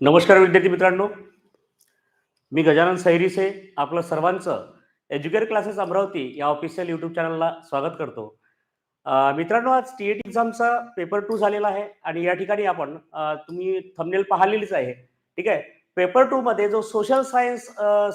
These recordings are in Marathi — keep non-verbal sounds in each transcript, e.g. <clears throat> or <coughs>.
नमस्कार विद्यार्थी मित्रांनो. मी गजानन सैरीसे आपलं सर्वांचं एज्युकेट क्लासेस अमरावती या ऑफिशियल यूट्यूब चॅनलला स्वागत करतो. मित्रांनो आज टी एट एक्झामचा पेपर टू झालेला आहे आणि या ठिकाणी आपण तुम्ही थंबनेल पाहिलेलीच आहे. ठीक आहे? पेपर टू मध्ये जो सोशल सायन्स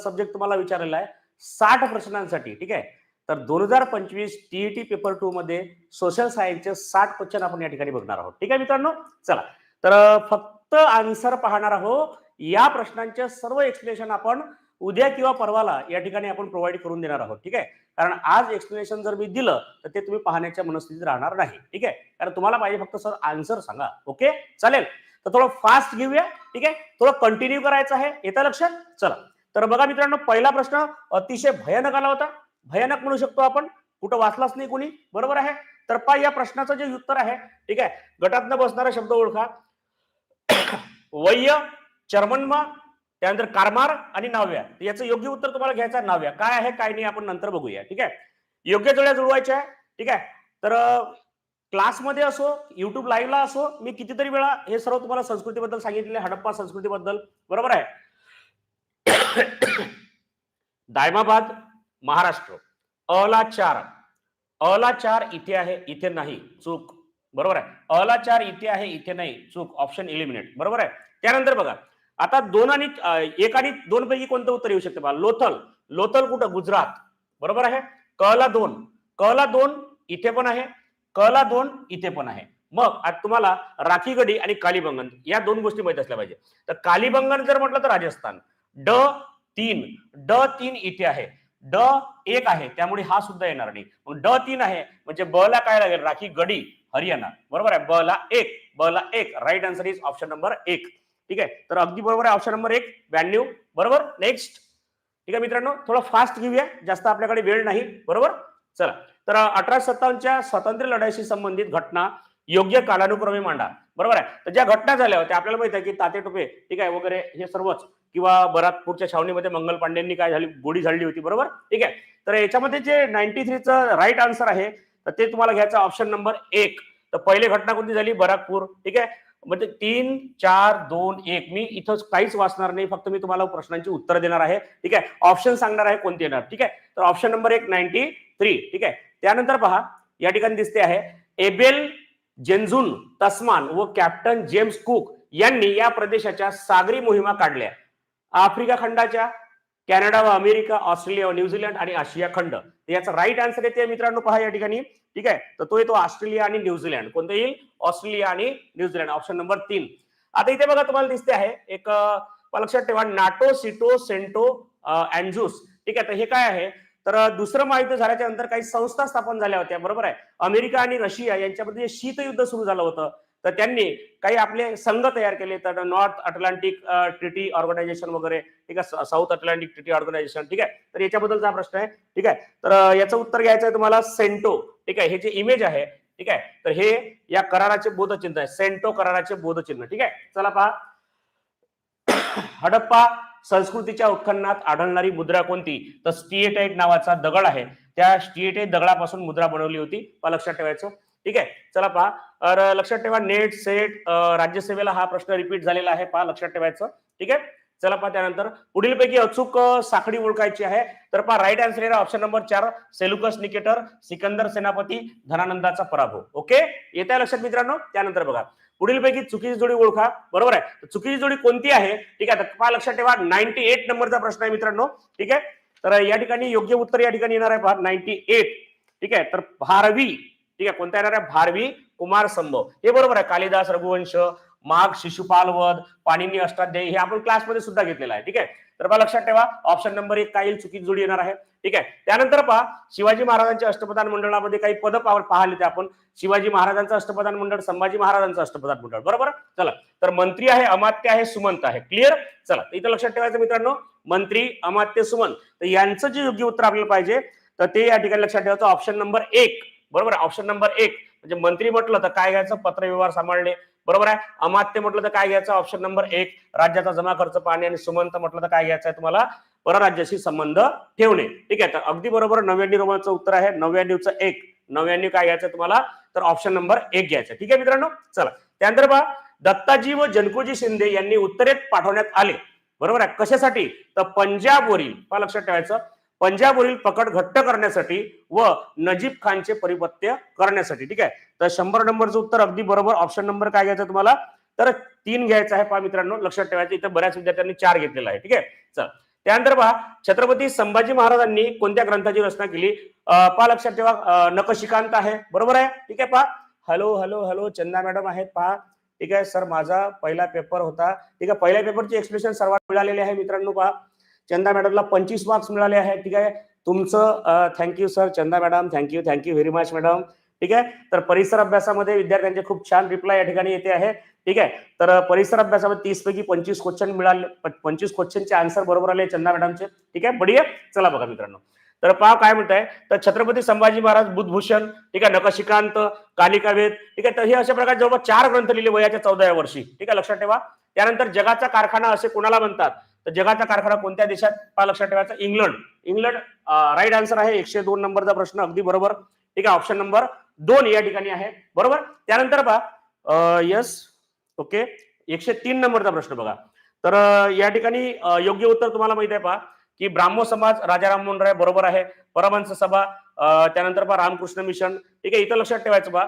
सब्जेक्ट तुम्हाला विचारलेला आहे साठ प्रश्नांसाठी. ठीक आहे? तर दोन हजार पंचवीस टीईटी पेपर टू मध्ये सोशल सायन्सचे साठ क्वेश्चन आपण या ठिकाणी बघणार आहोत. ठीक आहे मित्रांनो? चला. तर फक्त फक्त आन्सर पाहणार आहोत. या प्रश्नांचे सर्व एक्सप्लेनेशन आपण उद्या किंवा परवाला या ठिकाणी आपण प्रोव्हाइड करून देणार आहोत. ठीक आहे? कारण आज एक्सप्लेनेशन जर मी दिलं तर ते तुम्ही पाहण्याच्या मनस्थितीत राहणार नाही. ठीक आहे? कारण तुम्हाला पाहिजे फक्त सर आन्सर सांगा. ओके चालेल? तर थोडं फास्ट घेऊया. ठीक आहे? थोडं कंटिन्यू करायचं आहे. येतं लक्षात चला. तर बघा मित्रांनो पहिला प्रश्न अतिशय भयानक आला होता. भयानक म्हणू शकतो आपण. कुठं वाचलाच नाही कोणी. बरोबर आहे? तर पा या प्रश्नाचं जे उत्तर आहे. ठीक आहे? गटातनं बसणारा शब्द ओळखा. वय्य चर्मन्मा त्यानंतर कारमार आणि नाव्या. याचं योग्य उत्तर तुम्हाला घ्यायचं आहे नाव्या. काय आहे काय नाही आपण नंतर बघूया. ठीक आहे? योग्य जोड्या जुळवायच्या आहे. ठीक आहे? तर क्लासमध्ये असो युट्यूब लाईव्हला असो मी कितीतरी वेळा हे सर्व तुम्हाला संस्कृतीबद्दल सांगितले हडप्पा संस्कृतीबद्दल. बरोबर आहे? <coughs> दायमाबाद महाराष्ट्र. अला चार अला चार इथे आहे इथे नाही. चूक. बरोबर आहे. अला चार इथे आहे इथे नाही. चूक ऑप्शन इलिमिनेट बरोबर आहे? त्यानंतर बघा आता दोन आणि एक आणि दोन पैकी कोणतं उत्तर येऊ शकते? बघा लोथल. लोथल कुठं? गुजरात. बरोबर आहे? कला दोन. कला दोन इथे पण आहे. कला दोन इथे पण आहे. मग आता तुम्हाला राखीगडी आणि कालीबंगन या दोन गोष्टी माहीत असल्या पाहिजे. तर कालीबंगन जर म्हटलं तर राजस्थान. ड तीन. ड तीन इथे आहे. ड एक आहे. त्यामुळे हा सुद्धा येणार नाही. मग ड तीन आहे. म्हणजे ब ला काय लागेल? राखी गडी हरियाणा. बरोबर आहे? ब ला एक ब ला एक. Right answer is option number एक. ठीक आहे? तर अगदी बरोबर आहे ऑप्शन नंबर एक. ब्याण्णव बरोबर? नेक्स्ट ठीक आहे मित्रांनो? थोडं फास्ट घेऊया. जास्त आपल्याकडे वेळ नाही. बरोबर? चला. तर अठरा सत्तावन्नच्या स्वातंत्र्य लढ्याशी संबंधित घटना. योग्य कालानुक्रमे मांडा. बरोबर आहे? तर ज्या घटना झाल्या होत्या आपल्याला माहीत आहे की ताते टोपे ठीक आहे वगैरे हे सर्वच किंवा बरातपूरच्या छावणीमध्ये मंगल पांडेंनी काय झाली गोडी झाडली होती. बरोबर? ठीक आहे? तर याच्यामध्ये जे नाईन्टी थ्रीचं राईट आन्सर आहे तर ते तुम्हाला घ्यायचं ऑप्शन नंबर एक. तर पहिली घटना कोणती झाली? बराकपूर. ठीक आहे? म्हणजे तीन चार दोन एक. मी इथं काहीच वाचणार नाही. फक्त मी तुम्हाला प्रश्नांची उत्तर देणार आहे. ठीक आहे? ऑप्शन सांगणार आहे कोणते येणार. ठीक आहे? तर ऑप्शन नंबर एक नाईन्टी थ्री ठीक आहे? त्यानंतर पहा या ठिकाणी दिसते आहे एबेल जेन्झुन तस्मान व कॅप्टन जेम्स कुक यांनी या प्रदेशाच्या सागरी मोहिमा काढल्या. आफ्रिका खंडाच्या कॅनडा व अमेरिका ऑस्ट्रेलिया व न्यूझीलंड आणि आशिया खंड. याचा राईट आन्सर येते मित्रांनो? पहा या ठिकाणी. ठीक आहे? तर तो येतो ऑस्ट्रेलिया आणि न्यूझीलंड कोणतं येईल? ऑस्ट्रेलिया आणि न्यूझीलंड ऑप्शन नंबर तीन. आता इथे बघा तुम्हाला दिसते आहे एक लक्षात ठेवा नाटो सिटो सेंटो अँजूस ठीक आहे? तर हे काय आहे? तर दुसरं महायुद्ध झाल्याच्यानंतर काही संस्था स्थापन झाल्या होत्या. बरोबर आहे? अमेरिका आणि रशिया यांच्यामध्ये शीतयुद्ध सुरू झालं होतं तर त्यांनी काही आपले संघ तयार केले. तर नॉर्थ अटलांटिक ट्रिटी ऑर्गनायझेशन वगैरे ठीक आहे साऊथ अटलांटिक ट्रिटी ऑर्गनायझेशन ठीक आहे. तर याच्याबद्दलचा प्रश्न आहे ठीक आहे. तर याचं उत्तर घ्यायचं आहे तुम्हाला सेंटो ठीक आहे. हे जे इमेज आहे ठीक आहे तर हे या कराराचे बोधचिन्ह आहे. सेंटो कराराचे बोधचिन्ह ठीक आहे. चला पहा. <coughs> हडप्पा संस्कृतीच्या उत्खननात आढळणारी मुद्रा कोणती? तर स्टिएटाईट नावाचा दगड आहे. त्या स्टिएटाईट दगडापासून मुद्रा बनवली होती. लक्षात ठेवायचं. ठीक आहे? चला पहा. तर लक्षात ठेवा नेट सेट राज्यसेवेला हा प्रश्न रिपीट झालेला आहे. पहा लक्षात ठेवायचं. ठीक आहे? चला पहा त्यानंतर. पुढील पैकी अचूक साखळी ओळखायची आहे. तर पहा राईट आन्सर येणार ऑप्शन नंबर चार सेलुकस निकेटर सिकंदर सेनापती धनानंदाचा पराभव. ओके येत आहे लक्षात मित्रांनो? त्यानंतर बघा. पुढील पैकी चुकीची जोडी ओळखा. बरोबर आहे? चुकीची जोडी कोणती आहे? ठीक आहे? तर पहा लक्षात ठेवा. नाईन्टी एट नंबरचा प्रश्न आहे मित्रांनो. ठीक आहे? तर या ठिकाणी योग्य उत्तर या ठिकाणी येणार आहे पहा. नाईन्टी एट ठीक आहे? तर भारवी ठीक आहे? कोणता येणार आहे? भारवी कुमार संभव. हे बरोबर आहे. कालिदास रघुवंश माघ शिशुपाल वध पाणिनी अष्टाध्यायी हे आपण क्लासमध्ये सुद्धा घेतलेलं आहे. ठीक आहे? तर पहा लक्षात ठेवा. ऑप्शन नंबर एक काही चुकीत जोडी येणार आहे. ठीक आहे? त्यानंतर पहा शिवाजी महाराजांच्या अष्टप्रधान मंडळामध्ये काही पद पाहिले ते आपण. शिवाजी महाराजांचं अष्टप्रधान मंडळ संभाजी महाराजांचं अष्टप्रधान मंडळ. बरोबर? चला. तर मंत्री आहे अमात्य आहे सुमंत आहे. क्लिअर चला. इथं लक्षात ठेवायचं मित्रांनो. मंत्री अमात्य सुमंत. तर यांचं जे योग्य उत्तर आपल्याला पाहिजे तर ते या ठिकाणी लक्षात ठेवायचं. ऑप्शन नंबर एक. बरोबर ऑप्शन नंबर एक म्हणजे मंत्री म्हटलं तर काय घ्यायचं? पत्रव्यवहार सांभाळणे. बरोबर आहे? अमात्य म्हटलं तर काय घ्यायचं? ऑप्शन नंबर एक राज्याचा जमा खर्च पाहणे आणि सुमंत म्हटलं तर काय घ्यायचं आहे तुम्हाला? परराज्याशी संबंध ठेवणे. ठीक आहे? तर अगदी बरोबर नव्याण्णव रोमांचं उत्तर आहे. नव्याण्णवचं एक. नव्याण्णव काय घ्यायचं तुम्हाला? तर ऑप्शन नंबर एक घ्यायचं ठीक आहे मित्रांनो? चला. त्यानंतर पहा दत्ताजी व जनकोजी शिंदे यांनी उत्तरेत पाठवण्यात आले. बरोबर आहे? कशासाठी? तर पंजाबवरील पहा लक्षात ठेवायचं. पंजाबवरील पकड घट्ट करण्यासाठी व नजीब खानचे परिपत्य करण्यासाठी. ठीक आहे? तर शंभर नंबरचं उत्तर अगदी बरोबर. ऑप्शन नंबर काय घ्यायचं तुम्हाला? तर तीन घ्यायचं आहे पहा मित्रांनो. लक्षात ठेवायचं इथं बऱ्याच विद्यार्थ्यांनी चार घेतलेला आहे. ठीक आहे? चल. त्यानंतर पहा छत्रपती संभाजी महाराजांनी कोणत्या ग्रंथाची रचना केली? पहा लक्षात ठेवा नकशिकांत आहे. बरोबर आहे? ठीक आहे पहा. Hello hello hello Chanda madam आहेत पहा. ठीक आहे सर माझा पहिला पेपर होता. ठीक आहे पहिल्या पेपरची एक्सप्रेशन सर्वात मिळालेले आहे मित्रांनो पहा. चंदा मॅडमला पंचवीस मार्क्स मिळाले आहेत ठीक आहे? तुमचं thank you sir Chanda madam thank you thank you very much madam ठीक आहे? तर परिसर अभ्यासामध्ये विद्यार्थ्यांचे खूप छान रिप्लाय या ठिकाणी येते आहे. ठीक आहे? तर परिसर अभ्यासामध्ये तीस पैकी पंचवीस क्वेश्चन मिळाले पंचवीस क्वेश्चनचे आन्सर बरोबर आले चंदा मॅडमचे. ठीक आहे? बढिया. चला बघा मित्रांनो. तर पहा काय म्हणताय? तर छत्रपती संभाजी महाराज बुधभूषण ठीक आहे? नकशिकांत कालिकावेद ठीक आहे? तर हे अशा प्रकारे जवळपास चार ग्रंथ लिहिले वयाच्या चौदाव्या वर्षी. ठीक आहे? लक्षात ठेवा. त्यानंतर जगाचा कारखाना असे कोणाला म्हणतात? तर जगाचा कारखाना कोणत्या देशात? पहा लक्षात ठेवायचा इंग्लंड. इंग्लंड राईट आन्सर आहे एकशे दोन नंबरचा प्रश्न अगदी बरोबर. ठीक आहे ऑप्शन नंबर दोन या ठिकाणी आहे. बरोबर? त्यानंतर पहा यस ओके एकशे तीन नंबरचा प्रश्न बघा. तर या ठिकाणी योग्य उत्तर तुम्हाला माहिती आहे पहा की ब्राह्मो समाज राजा मोहन राय बरोबर आहे. परमहंस सभा त्यानंतर पहा रामकृष्ण मिशन. ठीक आहे इथं लक्षात ठेवायचं पहा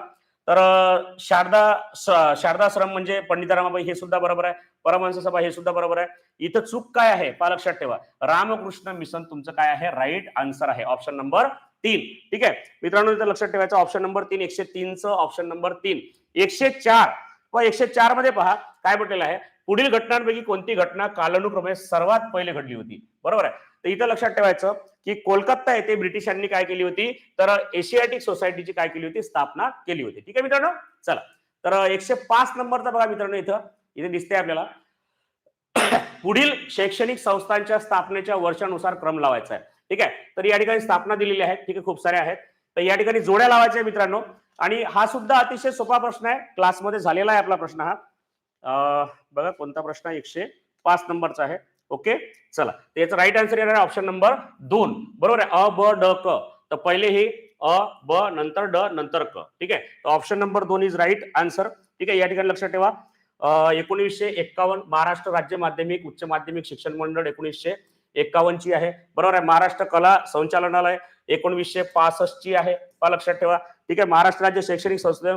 तर शारदा शारदा श्रम शारदाश्रम म्हणजे पंडितारामाबाई हे सुद्धा बरोबर आहे. परमहंस सभा हे सुद्धा बरोबर आहे. इथं चूक काय आहे? पहा लक्षात ठेवा. रामकृष्ण मिशन तुमचं काय आहे? राईट आन्सर आहे. ऑप्शन नंबर तीन. ठीक आहे? मित्रांनो इथं लक्षात ठेवायचं. ऑप्शन नंबर तीन एकशे तीनचं ऑप्शन नंबर तीन. एकशे चार. व एकशे चारमध्ये पहा काय म्हटलेलं आहे? पुढील घटनांपैकी कोणती घटना कालानुक्रमे सर्वात पहिले घडली होती? बरोबर आहे. तर इथं लक्षात ठेवायचं की कोलकाता येथे ब्रिटिशांनी काय केली होती? तर एशियाटिक सोसायटीची काय केली होती? स्थापना केली होती. ठीक आहे मित्रांनो? चला. तर एकशे पाच नंबरचा बघा मित्रांनो इथं. इथे दिसते आपल्याला. <coughs> पुढील शैक्षणिक संस्थांच्या स्थापनेच्या वर्षानुसार क्रम लावायचा आहे. ठीक आहे? तर या ठिकाणी स्थापना दिलेली आहे ठीक आहे खूप साऱ्या आहेत. तर या ठिकाणी जोड्या लावायच्या मित्रांनो. आणि हा सुद्धा अतिशय सोपा प्रश्न आहे. क्लासमध्ये झालेला आहे आपला प्रश्न हा. बघा कोणता प्रश्न एकशे पाच नंबरचा आहे. ओके? चला. त्याचं राईट आन्सर येणार आहे ऑप्शन नंबर दोन. बरोबर आहे? अ ब ड क. तर पहिले हे अ ब नंतर ड नंतर क. ठीक आहे? तर ऑप्शन नंबर दोन इज राईट आन्सर ठीक आहे? या ठिकाणी लक्षात ठेवा. एकोणीसशे एक्कावन्न महाराष्ट्र राज्य माध्यमिक उच्च माध्यमिक शिक्षण मंडळ एकोणीसशे एक्कावन्न ची आहे. बरोबर आहे? महाराष्ट्र कला संचालनालय एकोणवीसशे पासष्ट ची आहे. लक्षात ठेवा. ठीक आहे? महाराष्ट्र राज्य शैक्षणिक संस्थे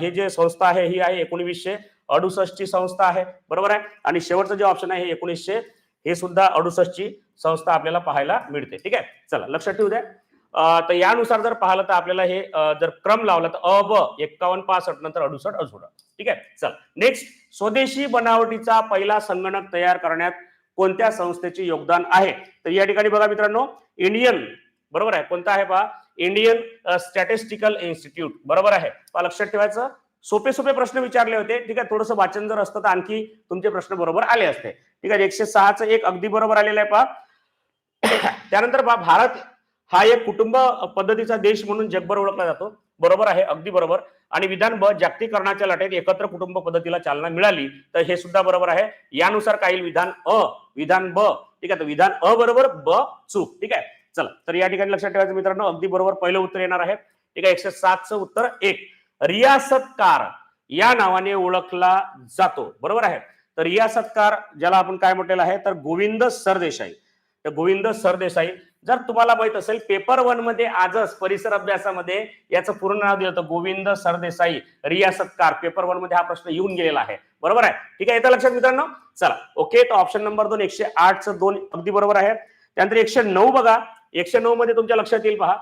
हे जे संस्था आहे ही आहे एकोणवीसशे अडुसष्ट ची संस्था आहे. बरोबर आहे? आणि शेवटचं जे ऑप्शन आहे हे एकोणीसशे हे सुद्धा अडुसष्ट ची संस्था आपल्याला पाहायला मिळते. ठीक आहे? चला लक्षात ठेवू द्या. तर यानुसार जर पाहिलं तर आपल्याला हे जर क्रम लावला तर अ ब एक्कावन्न पासष्ट नंतर अडुसष्ट अजून. ठीक आहे? चल नेक्स्ट स्वदेशी बनावटीचा पहिला संगणक तयार करण्यात कोणत्या संस्थेचे योगदान आहे? तर या ठिकाणी बघा मित्रांनो इंडियन बरोबर आहे? कोणता आहे पहा इंडियन स्टॅटिस्टिकल इन्स्टिट्यूट. बरोबर आहे? पहा लक्षात ठेवायचं. सोपे सोपे प्रश्न विचारले होते. ठीक आहे थोडंसं वाचन जर असतं तर आणखी तुमचे प्रश्न बरोबर आले असते. ठीक आहे एकशे सहाचं एक अगदी बरोबर आलेलं आहे पहा. <coughs> त्यानंतर पहा भारत हा एक कुटुंब पद्धतीचा देश म्हणून जगभर ओळखला जातो. बरोबर आहे अगदी बरोबर. आणि विधान ब जागतिकरणाच्या लाटेत एकत्र कुटुंब पद्धतीला चालना मिळाली तर हे सुद्धा बरोबर आहे. यानुसार काही विधान अ विधान ब. ठीक आहे तर विधान अ बरोबर ब चूक ठीक आहे चला. तर या ठिकाणी लक्षात ठेवायचं मित्रांनो अगदी बरोबर पहिलं उत्तर येणार आहे. ठीक आहे एकशे सातचं उत्तर एक. रियासतकार या नावाने ओळखला जातो. बरोबर आहे? तर रियासतकार ज्याला आपण काय म्हटलेलं आहे? तर गोविंद सरदेसाई. तर गोविंद सरदेसाई जर तुम्हाला माहीत असेल पेपर वनमध्ये आजच परिसर अभ्यासामध्ये याचं पूर्ण नाव दिलं होतं गोविंद सरदेसाई रियासतकार. पेपर वनमध्ये हा प्रश्न येऊन गेलेला आहे. बरोबर आहे? ठीक आहे येतं लक्षात मित्रांनो? चला ओके तर ऑप्शन नंबर दोन एकशे आठचं दोन अगदी बरोबर आहे. त्यानंतर एकशे नऊ बघा. एकशे नऊ मध्ये तुमच्या लक्षात येईल पहा.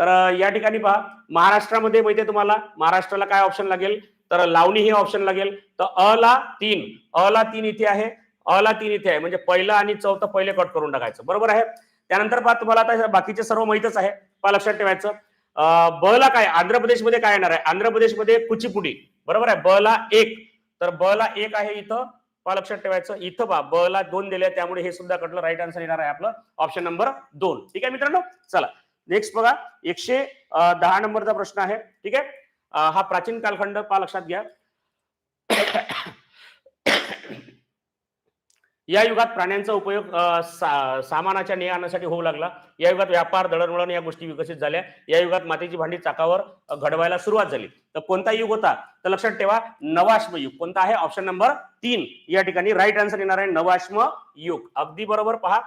तर या ठिकाणी पहा महाराष्ट्रामध्ये माहिती तुम्हाला महाराष्ट्राला काय ऑप्शन लागेल? तर लावणी हे ऑप्शन लागेल. तर अ ला तीन अ ला तीन इथे आहे अ ला तीन इथे आहे. म्हणजे पहिलं आणि चौथं पहिले कट करून टाकायचं. बरोबर आहे? त्यानंतर पहा तुम्हाला आता बाकीचे सर्व माहितच आहे. पहा लक्षात ठेवायचं. अं, ब ला काय? आंध्र प्रदेशमध्ये काय येणार आहे? आंध्र प्रदेशमध्ये कुचिपुडी. बरोबर आहे? ब ला एक. तर ब ला एक आहे इथं. पहा लक्षात ठेवायचं. इथं पहा ब ला दोन दिले त्यामुळे हे सुद्धा कटलं राईट आन्सर येणार आहे आपलं. ऑप्शन नंबर दोन. ठीक आहे मित्रांनो? चला. नेक्स्ट बघा एकशे दहा नंबरचा प्रश्न आहे. ठीक आहे? हा प्राचीन कालखंड पा लक्षात घ्या. या युगात प्राण्यांचा उपयोग सा- सामानाच्या ने आणण्यासाठी होऊ लागला. या युगात व्यापार दळणवळण या गोष्टी विकसित झाल्या. या युगात मातीची भांडी चाकावर घडवायला सुरुवात झाली. तर कोणता युग होता? तर लक्षात ठेवा नवाश्म युग. कोणता आहे? ऑप्शन नंबर तीन. या ठिकाणी राईट आन्सर येणार आहे नवाश्म युग. अगदी बरोबर पहा.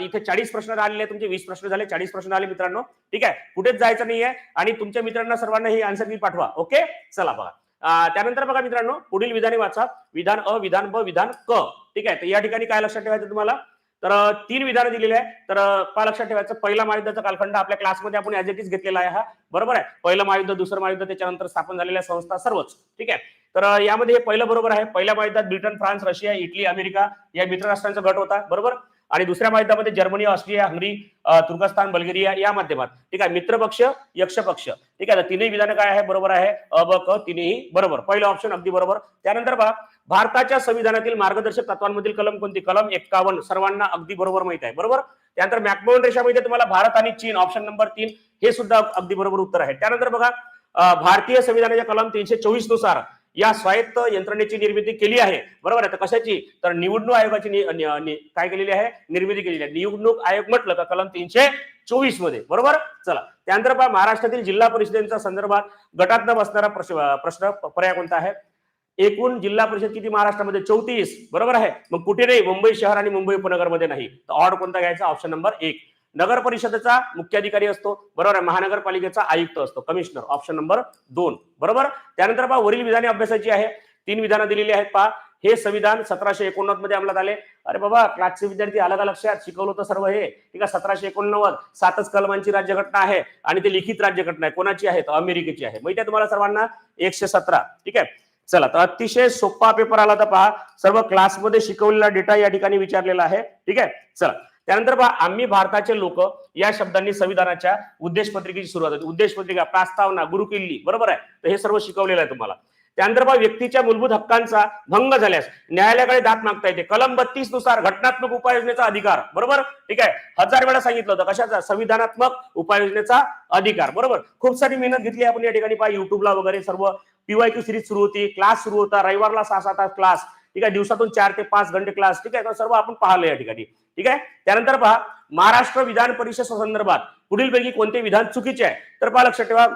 इथे चाळीस प्रश्न आलेले तुमचे वीस प्रश्न झाले चाळीस प्रश्न आले मित्रांनो. ठीक आहे कुठेच जायचं नाहीये आणि तुमच्या मित्रांना सर्वांना ही आन्सर मी पाठवा ओके चला बघा. त्यानंतर बघा मित्रांनो पुढील विधाने वाचा. विधान अ विधान ब विधान क. ठीक आहे तर या ठिकाणी काय लक्षात ठेवायचं तुम्हाला? तर तीन विधानं दिलेली आहे. तर अ, लक्षात ठेवायचं पहिला महायुद्धाचा कालखंड आपल्या क्लासमध्ये आपण ऍज इज घेतलेला आहे हा. बरोबर आहे? पहिलं महायुद्ध दुसरं महायुद्ध त्याच्यानंतर स्थापन झालेल्या संस्था सर्वच. ठीक आहे? तर यामध्ये हे पहिलं बरोबर आहे. पहिल्या महायुद्धात Britain France Russia Italy America या मित्रराष्ट्रांचा गट होता. बरोबर? आणि दुसऱ्या महायुद्धामध्ये जर्मनी ऑस्ट्रिया हंगरी तुर्कस्तान बल्गेरिया या माध्यमात. ठीक आहे मित्र पक्ष ठीक आहे तिन्ही विधानं काय आहे? बरोबर आहे. अ ब क तिन्ही बरोबर. पहिलं ऑप्शन अगदी बरोबर. त्यानंतर पहा भारताच्या संविधानातील मार्गदर्शक तत्वांमधील कलम कोणती? कलम एक्कावन्न. सर्वांना अगदी बरोबर माहीत आहे. बरोबर? त्यानंतर मॅकमोहन रेषामध्ये तुम्हाला भारत आणि चीन. ऑप्शन नंबर तीन. हे सुद्धा अगदी बरोबर उत्तर आहे. त्यानंतर बघा भारतीय संविधानाच्या कलम तीनशे चोवीसनुसार या स्वायत्त यंत्रणेची निर्मिती केली आहे. बरोबर आहे? तर कशाची? तर निवडणूक आयोगाची काय केलेली आहे? निर्मिती केलेली आहे. निवडणूक आयोग म्हटलं का कलम तीनशे चोवीसमध्ये. बरोबर? चला. त्यानंतर पहा महाराष्ट्रातील जिल्हा परिषदेच्या संदर्भात गटात न बसणारा प्रश्न पर्याय कोणता आहे? एकूण जिल्हा परिषद किती महाराष्ट्रामध्ये? चौतीस. बरोबर आहे? मग कुठे नाही? मुंबई शहर आणि मुंबई उपनगरमध्ये नाही. तर ऑर्ड कोणता घ्यायचा? ऑप्शन नंबर एक. नगर परिषदेचा मुख्याधिकारी असतो बरोबर आहे? महानगरपालिकेचा आयुक्त असतो कमिशनर ऑप्शन नंबर दोन बरोबर? त्यानंतर पहा वरील विधाने अभ्यासाची आहे तीन विधानं दिलेली आहेत पहा. हे संविधान सतराशे एकोणनव्वदमध्ये अंमलात आले. अरे बाबा क्लासचे विद्यार्थी आला का लक्षात शिकवलं होतं सर्व हे. ठीक आहे सतराशे एकोणनव्वद सातच कलमांची राज्यघटना आहे आणि ते लिखित राज्यघटना आहे. कोणाची आहे? तर अमेरिकेची आहे. माहिती आहे तुम्हाला सर्वांना? एकशे सतरा. ठीक आहे? चला तर अतिशय सोपा पेपर आला तर पहा. सर्व क्लासमध्ये शिकवलेला डेटा या ठिकाणी विचारलेला आहे. ठीक आहे? चला. त्यानंतर पहा आम्ही भारताचे लोक या शब्दांनी संविधानाच्या उद्देश पत्रिकेची सुरुवात होती. उद्देश पत्रिका प्रस्तावना गुरुकिल्ली बरोबर आहे? तर हे सर्व शिकवलेलं आहे तुम्हाला. त्यानंतर पहा व्यक्तीच्या मूलभूत हक्कांचा भंग झाल्यास न्यायालयाकडे दात मागता येते. कलम बत्तीसनुसार घटनात्मक उपाययोजनेचा अधिकार बरोबर? ठीक आहे? हजार वेळा सांगितलं होतं. कशाचा? संविधानात्मक उपाययोजनेचा अधिकार बरोबर? खूप सारी मेहनत घेतली आपण या ठिकाणी. पहा युट्यूबला वगैरे सर्व पीवायक्यू सिरीज सुरू होती. क्लास सुरू होता. रविवारला सहा सात तास क्लास ठीक आहे? दिवसातून चार ते पाच घंटे क्लास ठीक आहे? सर्व आपण पाहिलं या ठिकाणी. ठीक आहे? त्यानंतर पहा महाराष्ट्र विधान परिषद संदर्भात पुढीलपैकी कोणते विधान चुकीचे आहे? तर पहा लक्षात ठेवा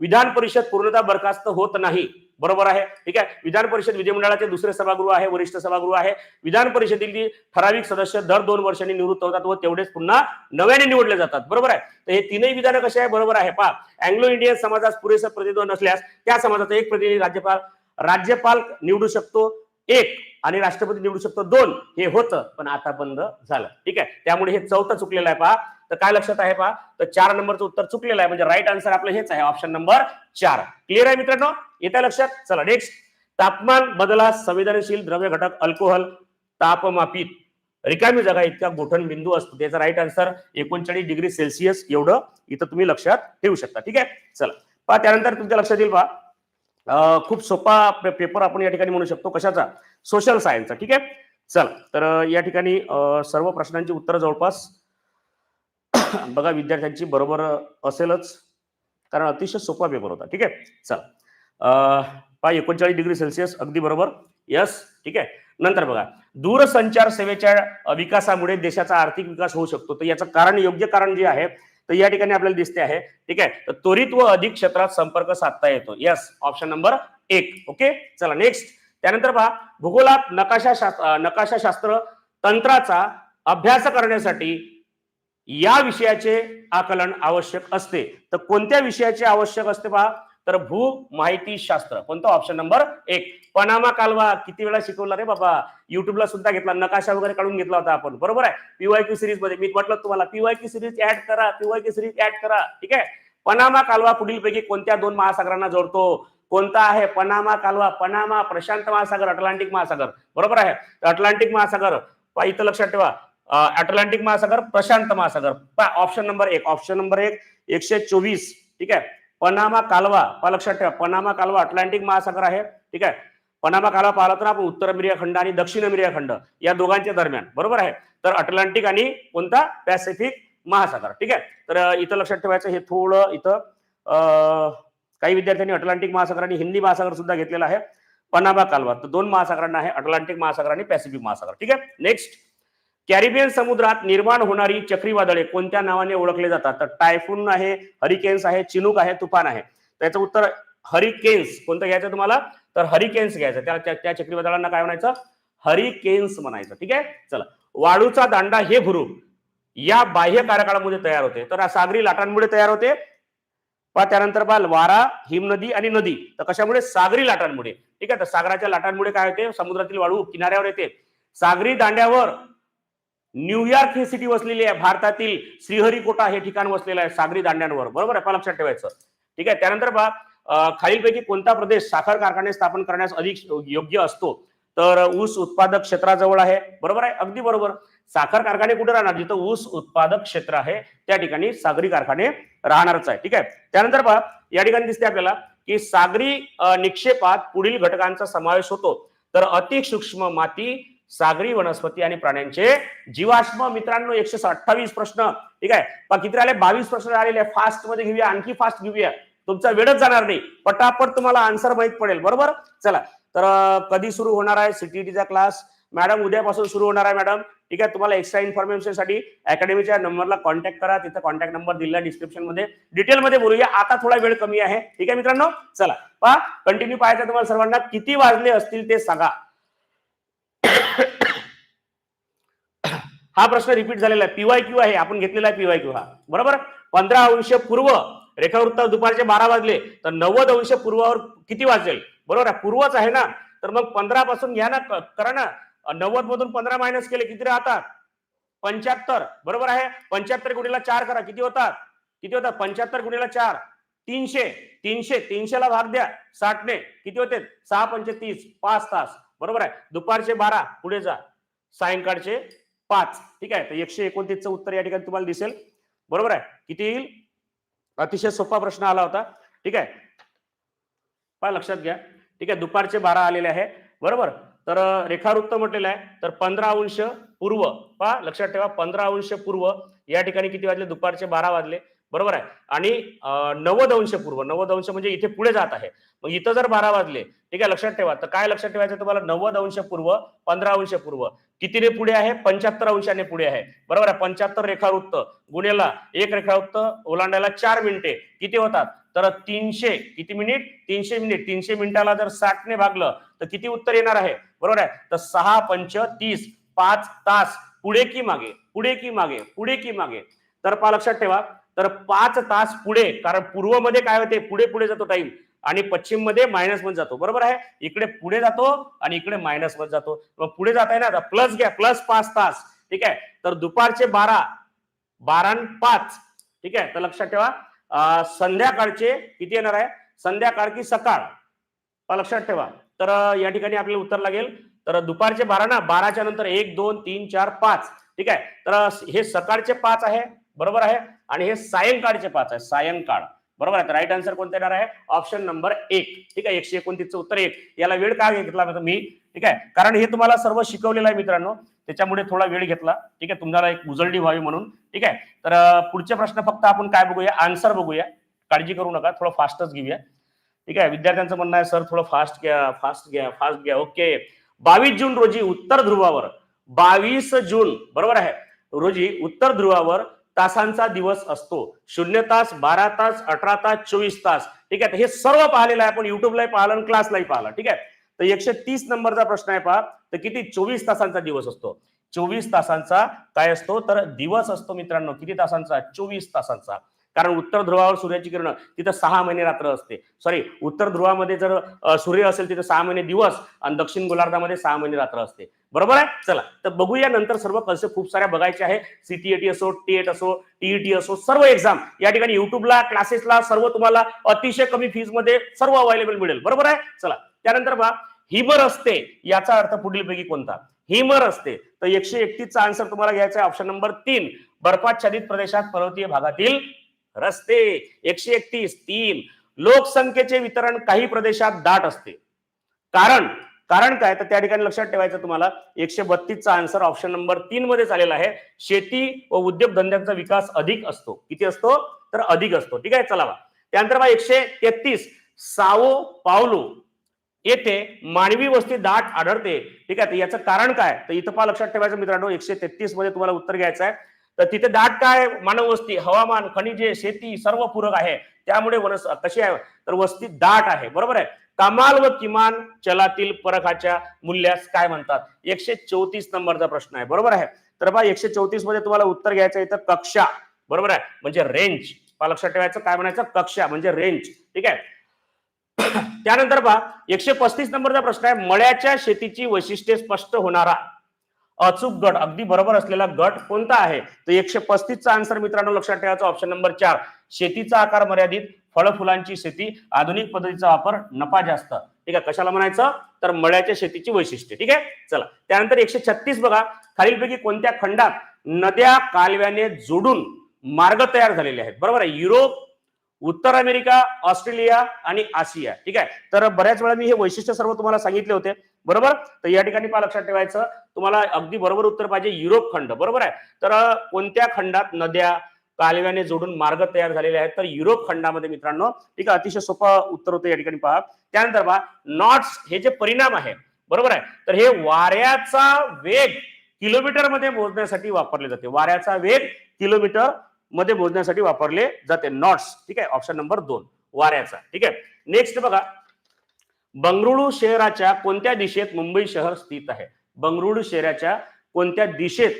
विधान परिषद पूर्णतः बरखास्त होत नाही. बरोबर आहे? ठीक आहे? विधान परिषद विधिमंडळाचे दुसरे सभागृह आहे वरिष्ठ सभागृह आहे. विधान परिषदेतील ठराविक सदस्य दर दोन वर्षांनी निवृत्त होतात व तेवढेच पुन्हा नव्याने निवडले जातात. बरोबर आहे? तर हे तीनही विधानं कसे आहे? बरोबर आहे. पहा अँग्लो इंडियन समाजास पुरेसं प्रतिनिधित्व नसल्यास त्या समाजाचा एक प्रतिनिधी राज्यपाल राज्यपाल निवडू शकतो. एक आणि राष्ट्रपती निवडू शकतो दोन हे होतं पण आता बंद झालं. ठीक आहे? त्यामुळे हे चौथं चुकलेलं आहे पहा. तर काय लक्षात आहे पहा? तर चार नंबरचं उत्तर चुकलेलं आहे म्हणजे राईट आन्सर आपलं हेच आहे ऑप्शन नंबर चार. क्लिअर आहे मित्रांनो? येत्या लक्षात? चला नेक्स्ट तापमान बदला संवेदनशील द्रव्य घटक अल्कोहोल तापमापित. रिकामी जागा इतका गोठण बिंदू असतो. त्याचा राईट आन्सर एकोणचाळीस डिग्री सेल्सिअस एवढं इथं तुम्ही लक्षात ठेवू शकता. ठीक आहे? चला. पहा त्यानंतर तुमच्या लक्षात येईल पहा. खूप सोपा पेपर आपण या ठिकाणी म्हणू शकतो कशाचा? सोशल सायन्सचा ठीक आहे? चला तर या ठिकाणी सर्व प्रश्नांची उत्तरं जवळपास <clears throat> बघा विद्यार्थ्यांची बरोबर असेलच. कारण अतिशय सोपा पेपर होता. ठीक आहे? चला. पाय एकोणचाळीस डिग्री सेल्सिअस अगदी बरोबर. यस ठीक आहे? नंतर बघा. दूरसंचार सेवेच्या विकासामुळे देशाचा आर्थिक विकास होऊ शकतो. तर याचं कारण योग्य कारण जे आहे तर या ठिकाणी आपल्याला दिसते आहे. ठीक आहे? तर त्वरित व अधिक क्षेत्रात संपर्क साधता येतो. यस ऑप्शन नंबर एक. ओके चला नेक्स्ट त्यानंतर पहा. भूगोलात नकाशा शास्त्र नकाशाशास्त्र तंत्राचा अभ्यास करण्यासाठी या विषयाचे आकलन आवश्यक असते. तर कोणत्या विषयाचे आवश्यक असते पहा? तर भू माहिती शास्त्र. कोणता ऑप्शन नंबर एक? पनामा कालवा. किती वेळा शिकवला रे बाबा? युट्यूबला सुद्धा घेतला. नकाशा वगैरे काढून घेतला होता आपण. बरोबर आहे? पीवाय क्यू सिरीजमध्ये. मी म्हटलं तुम्हाला पीवाय क्यू सिरीज ऍड करा. पीवाय क्यू सिरीज ऍड करा. ठीक आहे? पनामा कालवा पुढीलपैकी कोणत्या दोन महासागरांना जोडतो? कोणता आहे? पनामा कालवा. पनामा प्रशांत महासागर अटलांटिक महासागर. बरोबर आहे? अटलांटिक महासागर. इथं लक्षात ठेवा. अटलांटिक महासागर प्रशांत महासागर. ऑप्शन नंबर एक. ऑप्शन नंबर एक एकशे चोवीस. ठीक आहे? पनामा कालवा पहा लक्षात ठेवा पनामा कालवा अटलांटिक महासागर आहे ठीक आहे? पनामा कालवा पाहिला तर आपण उत्तर अमेरिका खंड आणि दक्षिण अमेरिका खंड या दोघांच्या दरम्यान बरोबर आहे? तर अटलांटिक आणि कोणता? पॅसिफिक महासागर ठीक आहे? तर इथं लक्षात ठेवायचं हे थोडं इथं काही विद्यार्थ्यांनी अटलांटिक महासागर आणि हिंदी महासागर सुद्धा घेतलेला आहे. पनामा कालवा तर दोन महासागरांना आहे अटलांटिक महासागर आणि पॅसिफिक महासागर ठीक आहे? नेक्स्ट कॅरिबियन समुद्रात निर्माण होणारी चक्रीवादळे कोणत्या नावाने ओळखले जातात? तर टायफून आहे हरिकेन्स आहे चिनूक आहे तुफान आहे. त्याचं उत्तर हरिकेन्स. कोणतं घ्यायचं तुम्हाला? तर हरिकेन्स घ्यायचं. त्या त्या- चक्रीवादळांना काय म्हणायचं? हरिकेन्स म्हणायचं. ठीक आहे? चला. वाळूचा दांडा हे भुरू. या बाह्य कार्यकाळामध्ये तयार होते. तर सागरी लाटांमुळे तयार होते. पहा त्यानंतर पहा वारा हिमनदी आणि नदी. तर कशामुळे? सागरी लाटांमुळे. ठीक आहे? तर सागराच्या लाटांमुळे काय होते? समुद्रातील वाळू किनाऱ्यावर येते. सागरी दांड्यावर न्यूयॉर्क ही सिटी वसलेली आहे. भारतातील श्रीहरिकोटा हे ठिकाण वसलेलं आहे सागरी दांड्यांवर. बरोबर आहे? लक्षात ठेवायचं. ठीक आहे? त्यानंतर पहा खालीलपैकी कोणता प्रदेश साखर कारखाने स्थापन करण्यास अधिक योग्य असतो? तर ऊस उत्पादक क्षेत्राजवळ आहे. बरोबर आहे? अगदी बरोबर. साखर कारखाने कुठे राहणार? जिथं ऊस उत्पादक क्षेत्र आहे त्या ठिकाणी सागरी कारखाने राहणारच आहे. ठीक आहे? त्यानंतर पहा या ठिकाणी दिसते आपल्याला की सागरी निक्षेपात पुढील घटकांचा समावेश होतो. तर अति सूक्ष्म माती सागरी वनस्पती आणि प्राण्यांचे जीवाश्म. मित्रांनो एकशे अठ्ठावीस प्रश्न. ठीक आहे? किती राहिले? बावीस प्रश्न आलेले फास्टमध्ये घेऊया. आणखी फास्ट घेऊया. तुमचा वेळच जाणार नाही. पटापट तुम्हाला आन्सर माहीत पडेल. बरोबर? चला. तर कधी सुरू होणार आहे? सीटीटीचा क्लास मॅडम उद्यापासून सुरू होणार आहे मॅडम ठीक आहे? तुम्हाला एक्स्ट्रा इन्फॉर्मेशनसाठी अकॅडमीच्या नंबरला कॉन्टॅक्ट करा. तिथं कॉन्टॅक्ट नंबर दिला डिस्क्रिप्शनमध्ये. डिटेल मध्ये बोलूया. आता थोडा वेळ कमी आहे. ठीक आहे मित्रांनो? चला. पहा कंटिन्यू पाहायचं तुम्हाला सर्वांना. किती वाजले असतील ते सांगा. हा प्रश्न रिपीट झालेला आहे. पीवाय क्यू आहे. आपण घेतलेला आहे पीवाय क्यू हा. बरोबर? पंधरा अंश पूर्व रेखावृत्तावर दुपारचे बारा वाजले तर नव्वद अंश पूर्वावर किती वाजेल? बरोबर आहे? पूर्वच आहे ना? तर मग पंधरा पासून घ्या ना करा ना. नव्वद मधून पंधरा मायनस केले किती राहतात? पंच्याहत्तर. बरोबर आहे? पंच्याहत्तर गुणीला चार करा. किती होतात? किती होतात? पंच्याहत्तर गुणीला चार. तीनशे. तीनशे. तीनशेला भाग द्या. साठने. किती होते? सहा पंचे तीस पाच तास. बरोबर आहे? दुपारचे बारा पुढे जा. सायंकाळचे पाच. ठीक आहे? तर एकशे एकोणतीसचं उत्तर या ठिकाणी तुम्हाला दिसेल. बरोबर आहे? किती येईल? अतिशय सोपा प्रश्न आला होता. ठीक आहे? पहा लक्षात घ्या. ठीक आहे? दुपारचे बारा आलेले आहे. बरोबर? तर रेखावृत्त म्हटलेलं आहे. तर पंधरा अंश पूर्व. पहा लक्षात ठेवा पंधरा अंश पूर्व. या ठिकाणी किती वाजले? दुपारचे बारा वाजले. बरोबर आहे? आणि अं, नव्वद अंश पूर्व नव्वद अंश म्हणजे इथे पुढे जात आहे. मग इथं जर बारा वाजले ठीक आहे लक्षात ठेवा. तर काय लक्षात ठेवायचं तुम्हाला? नव्वद अंश पूर्व पंधरा अंश पूर्व. कितीने पुढे आहे? पंच्याहत्तर अंशाने पुढे आहे. बरोबर आहे? पंच्याहत्तर रेखावृत्त. गुन्हेला एक रेखावृत्त ओलांडायला चार मिनिटे. किती होतात? तर तीनशे. किती मिनिट? तीनशे मिनिट. तीनशे मिनिटाला जर साठने भागलं तर किती उत्तर येणार आहे? बरोबर आहे? तर सहा पंच तीस. पाच तास. पुढे की मागे? पुढे की मागे? पुढे की मागे? तर पा लक्षात ठेवा. तर पाच तास पुढे कारण पूर्वमध्ये काय होते पुढे पुढे जातो टाइम आणि पश्चिममध्ये मायनसमध्ये जातो. बरोबर आहे? इकडे पुढे जातो आणि इकडे मायनसमध्ये जातो. मग पुढे जात आहे ना प्लस घ्या प्लस पाच तास. ठीक आहे? तर दुपारचे बारा बारा पाच. ठीक आहे? तर लक्षात ठेवा. संध्याकाळचे किती येणार आहे? संध्याकाळ की सकाळ. लक्षात ठेवा. तर या ठिकाणी आपल्याला उत्तर लागेल. तर दुपारचे बारा ना बाराच्या नंतर एक दोन तीन चार पाच. ठीक आहे? तर हे सकाळचे पाच आहे. बरोबर आहे? आणि हे सायंकाळचे पाच आहे सायंकाळ. बरोबर आहे? राईट आन्सर कोणता येणार आहे? ऑप्शन नंबर एक. ठीक आहे? एकशे एकोणतीसचं उत्तर एक. याला वेळ काय घेतला मी ठीक आहे? कारण हे तुम्हाला सर्व शिकवलेलं आहे मित्रांनो. त्याच्यामुळे थोडा वेळ घेतला. ठीक आहे? तुम्हाला एक उजळणी व्हावी म्हणून. ठीक आहे? तर पुढचे प्रश्न फक्त आपण काय बघूया? आन्सर बघूया. काळजी करू नका. थोडं फास्टच घेऊया. ठीक आहे? विद्यार्थ्यांचं म्हणणं आहे सर थोडं फास्ट घ्या फास्ट घ्या फास्ट घ्या. ओके. बावीस जून रोजी उत्तर ध्रुवावर बावीस जून बरोबर आहे? रोजी उत्तर ध्रुवावर तासांचा दिवस असतो. शून्य तास बारा तास अठरा तास चोवीस तास. ठीक आहे? हे सर्व पाहिलेलं आहे आपण युट्यूबलाही पाहिलं आणि क्लासलाही पाहिलं ठीक आहे? तर एकशे तीस नंबरचा प्रश्न आहे पहा. तर किती? चोवीस तासांचा दिवस असतो. चोवीस तासांचा काय असतो? तर दिवस असतो मित्रांनो. किती तासांचा? चोवीस तासांचा. कारण उत्तर ध्रुवावर सूर्याची किरण तिथं सहा महिने रात्र असते. सॉरी उत्तर ध्रुवामध्ये जर सूर्य असेल तिथं सहा महिने दिवस आणि दक्षिण गोलार्धामध्ये सहा महिने रात्र असते. बरोबर आहे? चला तर बघूया नंतर सर्व कसे खूप साऱ्या बघायचे आहे. सीटीएटी असो टीएट असो टीईटी असो सर्व एक्झाम या ठिकाणी युट्यूबला क्लासेसला सर्व तुम्हाला अतिशय कमी फीजमध्ये सर्व अवेलेबल मिळेल. बरोबर आहे? चला त्यानंतर बघा हिमर असते याचा अर्थ पुढील पैकी कोणता? हिमर असते. तर एकशे एकतीसचा आन्सर तुम्हाला घ्यायचा आहे ऑप्शन नंबर तीन. बर्फाच्छादित प्रदेशात पर्वतीय भागातील रस्ते एकशे एकतीस तीन लोकसंख्येचे वितरण काही प्रदेशात दाट असते. कारण कारण काय? तर त्या ठिकाणी लक्षात ठेवायचं तुम्हाला एकशे बत्तीसचा आन्सर ऑप्शन नंबर तीन मध्ये आलेला आहे. शेती व उद्योगधंद्यांचा विकास अधिक असतो. किती असतो? तर अधिक असतो. ठीक आहे? चला बा. त्यानंतर बा एकशे तेहतीस सावो पावलो. येथे मानवी वस्ती दाट आढळते. ठीक आहे? याचं कारण काय? तर इथं पहा लक्षात ठेवायचं मित्रांनो एकशे तेहतीसमध्ये तुम्हाला उत्तर घ्यायचं आहे. तर तिथे दाट काय? मानव वस्ती हवामान खनिजे शेती सर्व पूरक आहे. त्यामुळे वनस कशी आहे? तर वस्ती दाट आहे. बरोबर आहे? कमाल व किमान चलातील परखाच्या मूल्यास काय म्हणतात? एकशे चौतीस नंबरचा प्रश्न आहे. बरोबर आहे? तर बा एकशे चौतीसमध्ये तुम्हाला उत्तर घ्यायचं आहे इथं कक्षा. बरोबर आहे? म्हणजे रेंज लक्षात ठेवायचं काय म्हणायचं? कक्षा म्हणजे रेंज ठीक आहे? त्यानंतर पहा एकशे पस्तीस नंबरचा प्रश्न आहे. मळ्याच्या शेतीची वैशिष्ट्ये स्पष्ट होणारा. अचूक गट अगदी बरोबर असलेला गट कोणता आहे? तर एकशे पस्तीसचा आन्सर मित्रांनो लक्षात ठेवायचा ऑप्शन नंबर चार शेतीचा आकार मर्यादित फळ फुलांची शेती आधुनिक पद्धतीचा वापर नफा जास्त. ठीक आहे कशाला म्हणायचं? तर मळ्याच्या शेतीची वैशिष्ट्ये. ठीक आहे? चला त्यानंतर एकशे छत्तीस बघा. खालीलपैकी कोणत्या खंडात नद्या कालव्याने जोडून मार्ग तयार झालेले आहेत? बरोबर आहे. युरोप उत्तर अमेरिका ऑस्ट्रेलिया आणि आशिया. ठीक आहे? तर बऱ्याच वेळा मी हे वैशिष्ट्य सर्व तुम्हाला सांगितले होते. बरोबर? तर या ठिकाणी पहा लक्षात ठेवायचं. तुम्हाला अगदी बरोबर उत्तर पाहिजे. युरोप खंड. बरोबर आहे? तर कोणत्या खंडात नद्या कालव्याने जोडून मार्ग तयार झालेले आहेत? तर युरोप खंडामध्ये मित्रांनो ठीक आहे? अतिशय सोपं उत्तर होतं या ठिकाणी पहा. त्यानंतर पहा नॉट्स हे जे परिणाम आहे बरोबर आहे? तर हे वाऱ्याचा वेग किलोमीटरमध्ये मोजण्यासाठी वापरले जाते. वाऱ्याचा वेग किलोमीटर मध्ये मोजण्यासाठी वापरले जाते. नॉट्स. ठीक आहे? ऑप्शन नंबर दोन. वाऱ्याचा. ठीक आहे? नेक्स्ट बघा. बंगळुरू शहराच्या कोणत्या दिशेत मुंबई शहर स्थित आहे? बंगळुरू शहराच्या कोणत्या दिशेत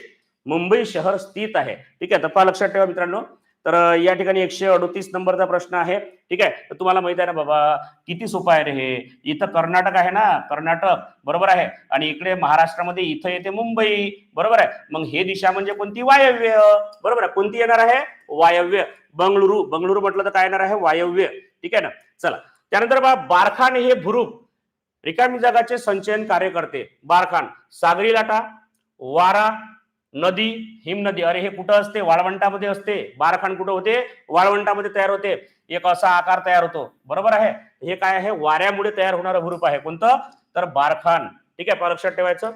मुंबई शहर स्थित आहे? ठीक आहे? तर पहा लक्षात ठेवा मित्रांनो. तर या ठिकाणी एकशे अडोतीस नंबरचा प्रश्न आहे. ठीक आहे? तर तुम्हाला माहीत आहे ना बाबा किती सोपं आहे रे हे? इथं कर्नाटक आहे ना? कर्नाटक बरोबर आहे. आणि इकडे महाराष्ट्रामध्ये इथं येते मुंबई बरोबर आहे. मग हे दिशा म्हणजे कोणती? वायव्य. बरोबर आहे. कोणती येणार आहे? वायव्य. बंगळुरू. बंगळुरू म्हटलं तर काय येणार आहे? वायव्य. ठीक आहे ना? चला. त्यानंतर बा बारखान हे भुरूप. रिकामी जगाचे संचयन कार्य करते बारखान. सागरी लाटा. वारा. नदी हिमनदी अरे हे कुठं असते? वाळवंटामध्ये असते. बारखान कुठं होते? वाळवंटामध्ये तयार होते. एक असा आकार तयार होतो. बरोबर आहे? हे काय आहे? वाऱ्यामुळे तयार होणारं भूरूप आहे. कोणतं? तर बारखान. ठीक आहे? लक्षात ठेवायचं.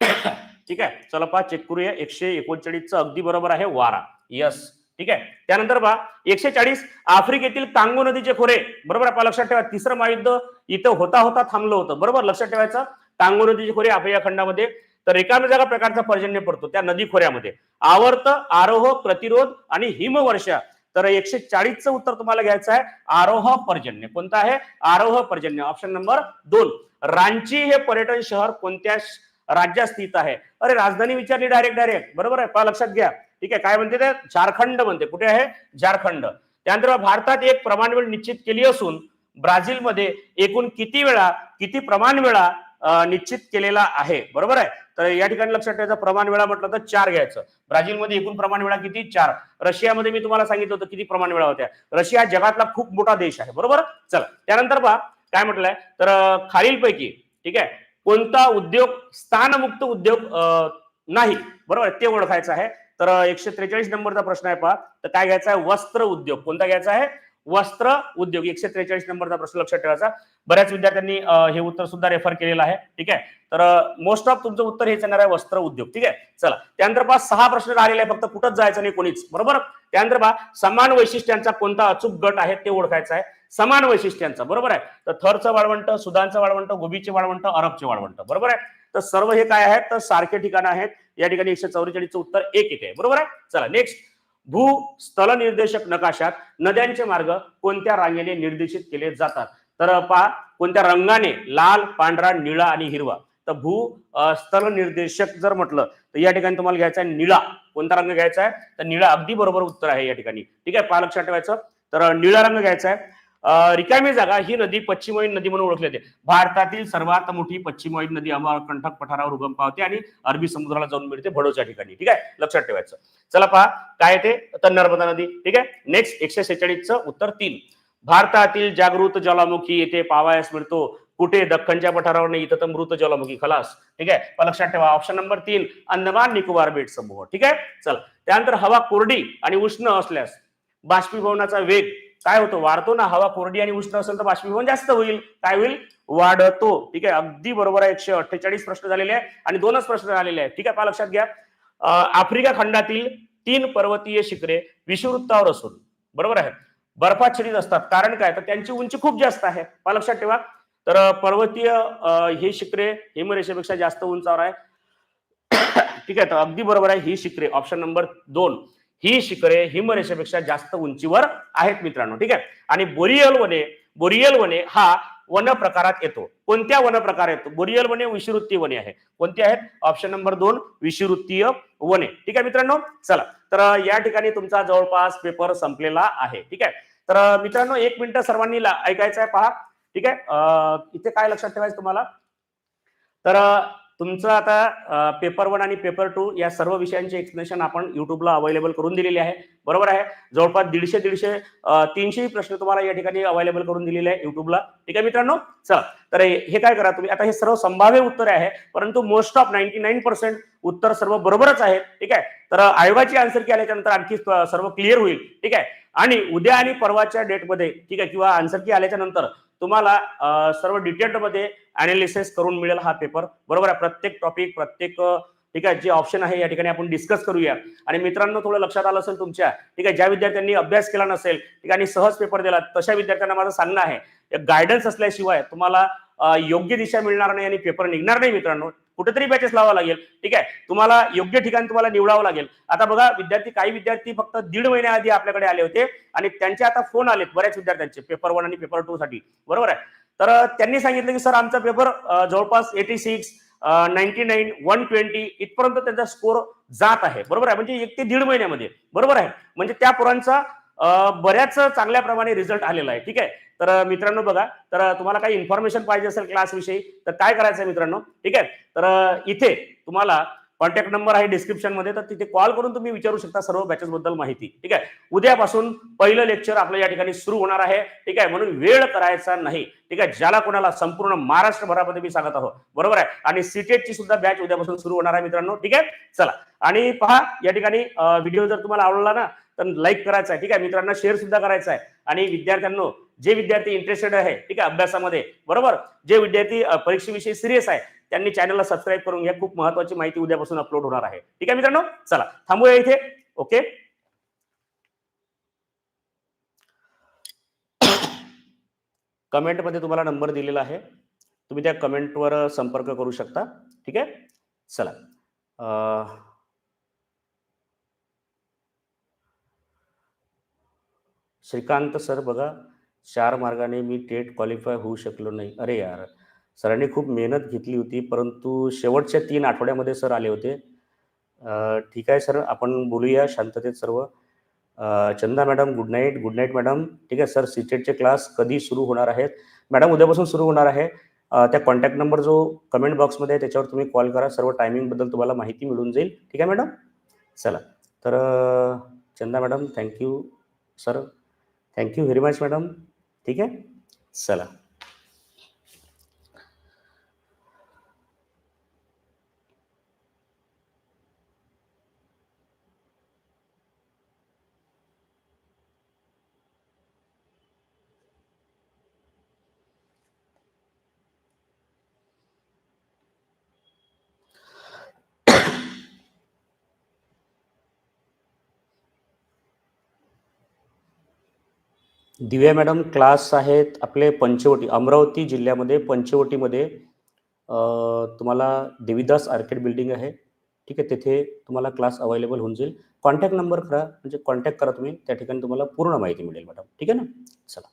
<coughs> ठीक आहे? चला पहा चेक करूया. एकशे एकोणचाळीसचं अगदी बरोबर आहे वारा. यस ठीक आहे? त्यानंतर पहा एकशे चाळीस आफ्रिकेतील कांगो नदीचे खोरे. बरोबर आपण लक्षात ठेवा. तिसरं महायुद्ध इथं होता होता थांबलं होतं. बरोबर? लक्षात ठेवायचं. कांगो नदीचे खोरे आफ्रिका खंडामध्ये. तर रिकाम्या जागा प्रकारचा पर्जन्य पडतो त्या नदी खोऱ्यामध्ये. आवर्त आरोह प्रतिरोध आणि हिमवर्षा. तर एकशे चाळीसचं उत्तर तुम्हाला घ्यायचं आहे. आरोह पर्जन्य. कोणतं आहे? आरोह पर्जन्य. ऑप्शन नंबर दोन. रांची हे पर्यटन शहर कोणत्या राज्यात स्थित आहे? अरे राजधानी विचारली डायरेक्ट डायरेक्ट बरोबर आहे? पहा लक्षात घ्या. ठीक आहे काय म्हणते ते? झारखंड म्हणते. कुठे आहे? झारखंड. त्यानंतर भारतात एक प्रमाण वेळ निश्चित केली असून ब्राझीलमध्ये एकूण किती वेळा किती प्रमाण वेळा निश्चित केलेला आहे. बरोबर आहे? तर या ठिकाणी लक्षात ठेवायचं प्रमाण वेळा म्हटलं तर चार घ्यायचं. ब्राझीलमध्ये एकूण प्रमाण वेळा किती? चार. रशियामध्ये मी तुम्हाला सांगितलं होतं किती प्रमाण वेळा होत्या. रशिया जगातला खूप मोठा देश आहे. बरोबर? चला. त्यानंतर पहा काय म्हटलंय? तर खालीलपैकी ठीक आहे? कोणता उद्योग स्थानमुक्त उद्योग अं, नाही. बरोबर आहे? ते ओळखायचं आहे. तर एकशे त्रेचाळीस नंबरचा प्रश्न आहे पहा. तर काय घ्यायचा आहे? वस्त्र उद्योग. कोणता घ्यायचा आहे? वस्त्र उद्योग एकशे त्रेचाळीस नंबरचा प्रश्न लक्षात ठेवायचा. बऱ्याच विद्यार्थ्यांनी हे उत्तर सुद्धा रेफर केलेलं आहे. ठीक आहे? तर मोस्ट ऑफ तुमचं उत्तर हेच येणार आहे वस्त्र उद्योग. ठीक आहे? चला. त्यानंतर पहा सहा प्रश्न राहिलेले आहे फक्त कुठंच जायचं नाही कोणीच. बरोबर? त्यानंतर पहा समान वैशिष्ट्यांचा कोणता अचूक गट आहे ते ओळखायचं आहे. समान वैशिष्ट्यांचा. बरोबर आहे? तर थरचं वाळवंट सुदानचं वाळवंट गोबीचे वाळवंट अरबचे वाळवंट. बरोबर आहे? तर सर्व हे काय आहेत? तर सारखे ठिकाण आहेत. या ठिकाणी एकशे चौवेचाळीसचं उत्तर एक येते बरोबर आहे? चला नेक्स्ट भू स्थल निर्देशक नकाशात नद्यांचे मार्ग कोणत्या रांगेने निर्देशित केले जातात? तर पहा कोणत्या रंगाने? लाल पांढरा निळा आणि हिरवा. तर भू स्थल निर्देशक जर म्हटलं तर या ठिकाणी तुम्हाला घ्यायचा आहे निळा. कोणता रंग घ्यायचा आहे? तर निळा अगदी बरोबर उत्तर आहे या ठिकाणी. ठीक आहे? पहा लक्षात ठेवायचं. तर निळा रंग घ्यायचा आहे. रिकामी जागा ही नदी पश्चिमवाहिनी नदी म्हणून ओळखली जाते. भारतातील सर्वात मोठी पश्चिमवाहिनी नदी अमरकंठक पठारावर उगम पावते आणि अरबी समुद्राला जाऊन मिळते भडोच्या ठिकाणी. ठीक आहे? लक्षात ठेवायचं. चला पहा काय येते? तर नर्मदा नदी. ठीक आहे? नेक्स्ट एकशे सेहेचाळीसचं उत्तर तीन. भारतातील जागृत ज्वालामुखी येथे पावायस मिळतो. कुठे? दख्खनच्या पठारावर नाही इथं तर मृत ज्वालामुखी. खलास. ठीक आहे? लक्षात ठेवा ऑप्शन नंबर तीन अंदमान निकोबार बेट समूह. ठीक आहे? चला. त्यानंतर हवा कोरडी आणि उष्ण असल्यास बाष्पीभवनाचा वेग काय होतं? वाढतो ना हवा कोरडी आणि उष्ण असेल तर बाष्पीभवन जास्त होईल. काय होईल? वाढतो. ठीक आहे? अगदी बरोबर आहे. एकशे अठ्ठेचाळीस प्रश्न झालेले आहे आणि दोनच प्रश्न झालेले आहेत. ठीक आहे? पहा लक्षात घ्या. आफ्रिका खंडातील तीन पर्वतीय शिखरे विषुवृत्तावर असून. बरोबर आहे? बर्फाच्छादित असतात. कारण काय? तर त्यांची उंची खूप जास्त आहे. पहा लक्षात ठेवा. तर पर्वतीय हे शिखरे हिमरेषेपेक्षा जास्त उंचावर आहे. <coughs> ठीक आहे? तर अगदी बरोबर आहे. ही शिखरे. ऑप्शन नंबर दोन. ही शिखरे हिमरेषेपेक्षा जास्त उंचीवर आहेत मित्रांनो ठीक आहे? आणि बोरियल वने बोरियल वने हा वन प्रकारात येतो. कोणत्या वन प्रकार येतो? बोरियल वने विषुवृत्तीय वने आहे. कोणती आहेत? ऑप्शन नंबर दोन विषुवृत्तीय वने. ठीक आहे मित्रांनो? चला. तर या ठिकाणी तुमचा जवळपास पेपर संपलेला आहे. ठीक आहे? तर मित्रांनो एक मिनिट सर्वांनी ला- ऐकायचं आहे पहा. ठीक आहे? इथे काय लक्षात ठेवायचं तुम्हाला? तर तुमचं आता पेपर वन आणि पेपर टू या सर्व विषयांचे एक्सप्लेनेशन आपण युट्यूबला अवेलेबल करून दिलेले आहे. बरोबर आहे? जवळपास दीडशे दीडशे तीनशे प्रश्न तुम्हाला या ठिकाणी अवेलेबल करून दिलेले आहे युट्यूबला ठीक आहे मित्रांनो? चला. तर हे काय करा तुम्ही? आता हे सर्व संभाव्य उत्तर आहे परंतु most of ninety nine percent उत्तर सर्व बरोबरच आहे ठीक आहे? तर आयोगाची आन्सर की आल्याच्यानंतर आणखी सर्व क्लिअर होईल. ठीक आहे? आणि उद्या आणि परवाच्या डेटमध्ये ठीक आहे किंवा आन्सर की आल्याच्यानंतर तुम्हाला सर्व डिटेलमध्ये अनालिसिस करून मिळेल हा पेपर बरोबर आहे प्रत्येक टॉपिक प्रत्येक ठीक आहे जे ऑप्शन आहे या ठिकाणी आपण डिस्कस करूया. आणि मित्रांनो थोडं लक्षात आलं असेल तुमच्या ठीक आहे ज्या विद्यार्थ्यांनी अभ्यास केला नसेल ठीक आहे आणि सहज पेपर दिला तशा विद्यार्थ्यांना माझं सांगणं आहे गायडन्स असल्याशिवाय तुम्हाला योग्य दिशा मिळणार नाही आणि पेपर निघणार नाही मित्रांनो. कुठेतरी बॅचेस लावा लागेल. ठीक आहे? तुम्हाला योग्य ठिकाण तुम्हाला निवडावं लागेल. आता बघा विद्यार्थी काही विद्यार्थी फक्त दीड महिन्याआधी आपल्याकडे आले होते आणि त्यांचे आता फोन आलेत बऱ्याच विद्यार्थ्यांचे पेपर वन आणि पेपर टू साठी. बरोबर आहे? तर त्यांनी सांगितलं की सर आमचा पेपर जवळपास eighty six ninety nine one twenty इथपर्यंत त्यांचा स्कोर जात आहे. बरोबर आहे? म्हणजे एक ते दीड महिन्यामध्ये. बरोबर आहे? म्हणजे त्या पोरांचा बऱ्याच चांगल्या प्रमाणे रिझल्ट आलेला आहे. ठीक आहे? तर मित्रांनो बघा तर तुम्हाला काही इन्फॉर्मेशन पाहिजे असेल क्लास विषयी तर काय करायचं आहे मित्रांनो? ठीक आहे? तर इथे तुम्हाला कॉन्टॅक्ट नंबर आहे डिस्क्रिप्शनमध्ये तर तिथे कॉल करून तुम्ही विचारू शकता सर्व बॅचेस बद्दल माहिती. ठीक आहे? उद्यापासून पहिलं लेक्चर आपलं या ठिकाणी सुरू होणार आहे. ठीक आहे? म्हणून वेळ करायचा नाही. ठीक आहे? ज्याला कोणाला संपूर्ण महाराष्ट्रभरामध्ये मी सांगत आहोत. बरोबर आहे? आणि सीटेटची सुद्धा बॅच उद्यापासून सुरू होणार आहे मित्रांनो. ठीक आहे? चला. आणि पहा या ठिकाणी व्हिडिओ जर तुम्हाला आवडला ना तर लाईक करायचं आहे. ठीक आहे? मित्रांना शेअर सुद्धा करायचा आहे. आणि विद्यार्थ्यांनो जे विद्यार्थी इंटरेस्टेड आहे ठीक आहे अभ्यासामध्ये बरोबर? जे विद्यार्थी परीक्षेविषयी सिरियस आहे त्यांनी चॅनलला सबस्क्राईब करून घ्या. खूप महत्वाची माहिती उद्यापासून अपलोड होणार आहे. ठीक आहे मित्रांनो? चला थांबूया इथे. ओके कमेंटमध्ये तुम्हाला नंबर दिलेला आहे. तुम्ही त्या कमेंटवर संपर्क करू शकता. ठीक आहे? चला. श्रीकांत सर बघा चार मार्गाने मी टेट क्वालिफाय होऊ शकलो नाही. अरे यार सरांनी खूप मेहनत घेतली होती परंतु शेवटच्या तीन आठवड्यामध्ये सर आले होते. ठीक आहे सर आपण बोलूया शांततेत सर्व. Chanda madam good night good night madam. ठीक आहे सर सीटेटचे क्लास कधी सुरू होणार आहेत? मॅडम उद्यापासून सुरू होणार आहे. त्या कॉन्टॅक्ट नंबर जो कमेंट बॉक्समध्ये आहे त्याच्यावर तुम्ही कॉल करा सर्व टायमिंगबद्दल तुम्हाला माहिती मिळून जाईल. ठीक आहे मॅडम? चला. तर Chanda madam thank you sir. Thank you very much madam ठीक आहे? चला. दिव्या मॅडम क्लास आहेत आपले पंचवटी अमरावती जिल्ह्यामध्ये पंचवटीमध्ये तुम्हाला देवीदास आर्केड बिल्डिंग आहे. ठीक आहे तिथे तुम्हाला क्लास अवेलेबल होऊन जाईल. कॉन्टॅक्ट नंबर करा म्हणजे कॉन्टॅक्ट करा तुम्ही त्या ठिकाणी तुम्हाला पूर्ण माहिती मिळेल मॅडम. ठीक आहे ना? चला.